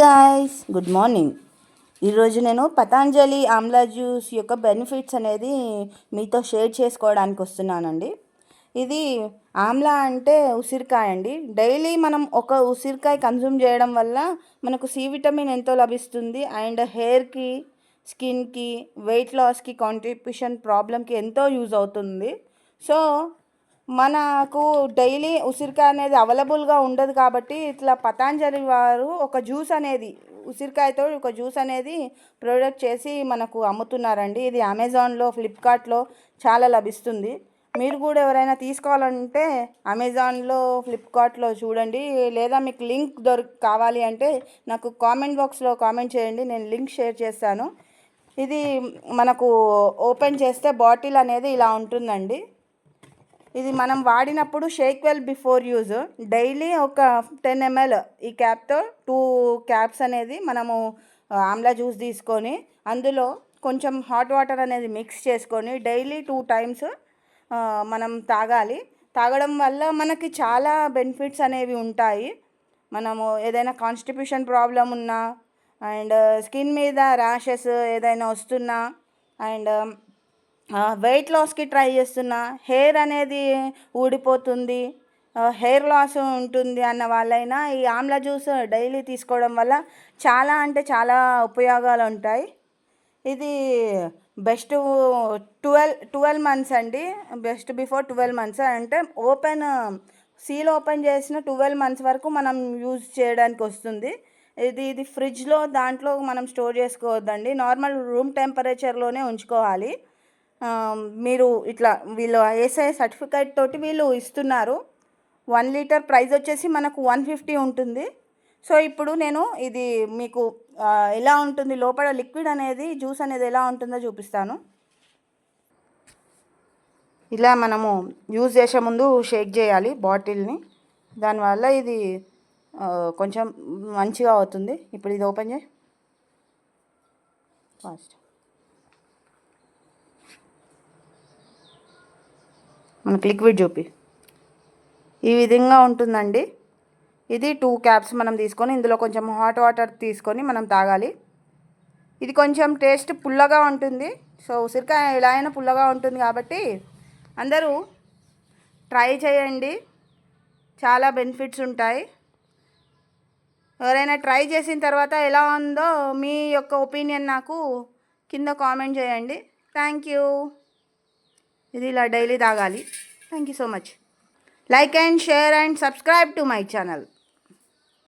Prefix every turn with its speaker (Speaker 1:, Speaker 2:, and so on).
Speaker 1: Guys good morning ఈరోజు నేను Patanjali amla juice యొక్క బెనిఫిట్స్ అనేది మీతో షేర్ చేసుకోవడానికి వస్తున్నానండి. ఇది ఆమ్లా అంటే ఉసిరికాయ అండి. డైలీ మనం ఒక ఉసిరికాయ కన్జ్యూమ్ చేయడం వల్ల మనకు సి విటమిన్ ఎంతో లభిస్తుంది. అండ్ హెయిర్కి స్కిన్కి వెయిట్ లాస్కి కాంట్రిబ్యూషన్ ప్రాబ్లమ్కి ఎంతో యూజ్ అవుతుంది. సో మనకు డైలీ ఉసిరికాయ అనేది అవైలబుల్గా ఉండదు కాబట్టి ఇట్లా పతాంజలి వారు ఒక జ్యూస్ అనేది ఉసిరికాయతో ఒక జ్యూస్ అనేది ప్రొడక్ట్ చేసి మనకు అమ్ముతున్నారండి. ఇది అమెజాన్లో ఫ్లిప్కార్ట్లో చాలా లభిస్తుంది. మీరు కూడా ఎవరైనా తీసుకోవాలంటే అమెజాన్లో ఫ్లిప్కార్ట్లో చూడండి. లేదా మీకు లింక్ దొరి కావాలి అంటే నాకు కామెంట్ బాక్స్లో కామెంట్ చేయండి. నేను లింక్ షేర్ చేస్తాను. ఇది మనకు ఓపెన్ చేస్తే బాటిల్ అనేది ఇలా ఉంటుందండి. ఇది మనం వాడినప్పుడు shake well before use daily ఒక టెన్ ఎంఎల్ ఈ క్యాప్తో టూ క్యాప్స్ అనేది మనము ఆమ్లా జ్యూస్ తీసుకొని అందులో కొంచెం హాట్ వాటర్ అనేది మిక్స్ చేసుకొని డైలీ టూ టైమ్స్ మనం తాగాలి. తాగడం వల్ల మనకి చాలా బెనిఫిట్స్ అనేవి ఉంటాయి. మనము ఏదైనా కాన్స్టిట్యూషన్ ప్రాబ్లం ఉన్నా అండ్ స్కిన్ మీద ర్యాషెస్ ఏదైనా వస్తున్నా అండ్ వెయిట్ లాస్కి ట్రై చేస్తున్నా. హెయిర్ అనేది ఊడిపోతుంది. హెయిర్ లాస్ ఉంటుంది అన్న వాళ్ళైనా ఈ ఆమ్ల జ్యూస్ డైలీ తీసుకోవడం వల్ల చాలా అంటే చాలా ఉపయోగాలు ఉంటాయి. ఇది బెస్ట్ ట్వెల్వ్ ట్వెల్వ్ మంత్స్ అండి. బెస్ట్ బిఫోర్ ట్వెల్వ్ మంత్స్ అంటే ఓపెన్ సీల్ ఓపెన్ చేసిన ట్వెల్వ్ మంత్స్ వరకు మనం యూజ్ చేయడానికి వస్తుంది. ఇది ఇది ఫ్రిడ్జ్లో దాంట్లో మనం స్టోర్ చేసుకోవద్దండి. నార్మల్ రూమ్ టెంపరేచర్లోనే ఉంచుకోవాలి. మీరు ఇట్లా వీళ్ళు ఏసఐ సర్టిఫికేట్ తోటి వీళ్ళు ఇస్తున్నారు. వన్ లీటర్ ప్రైస్ వచ్చేసి మనకు వన్ ఫిఫ్టీ ఉంటుంది. సో ఇప్పుడు నేను ఇది మీకు ఎలా ఉంటుంది లోపల లిక్విడ్ అనేది జ్యూస్ అనేది ఎలా ఉంటుందో చూపిస్తాను. ఇలా మనము యూజ్ చేసే ముందు షేక్ చేయాలి బాటిల్ని. దానివల్ల ఇది కొంచెం మంచిగా అవుతుంది. ఇప్పుడు ఇది ఓపెన్ చేయి. ఫాస్ట్. మనకు లిక్విడ్ చూపి. ఈ విధంగా ఉంటుందండి. ఇది టూ క్యాప్స్ మనం తీసుకొని ఇందులో కొంచెం హాట్ వాటర్ తీసుకొని మనం తాగాలి. ఇది కొంచెం టేస్ట్ పుల్లగా ఉంటుంది. సో ఉసిరికాయ ఎలా అయినా పుల్లగా ఉంటుంది కాబట్టి అందరూ ట్రై చేయండి. చాలా బెనిఫిట్స్ ఉంటాయి. ఎవరైనా ట్రై చేసిన తర్వాత ఎలా ఉందో మీ యొక్క ఒపీనియన్ నాకు కింద కామెంట్ చేయండి. థ్యాంక్ యూ ఇది ఇలా డైలీ తాగాలి. Thank you so much like and share and subscribe to my channel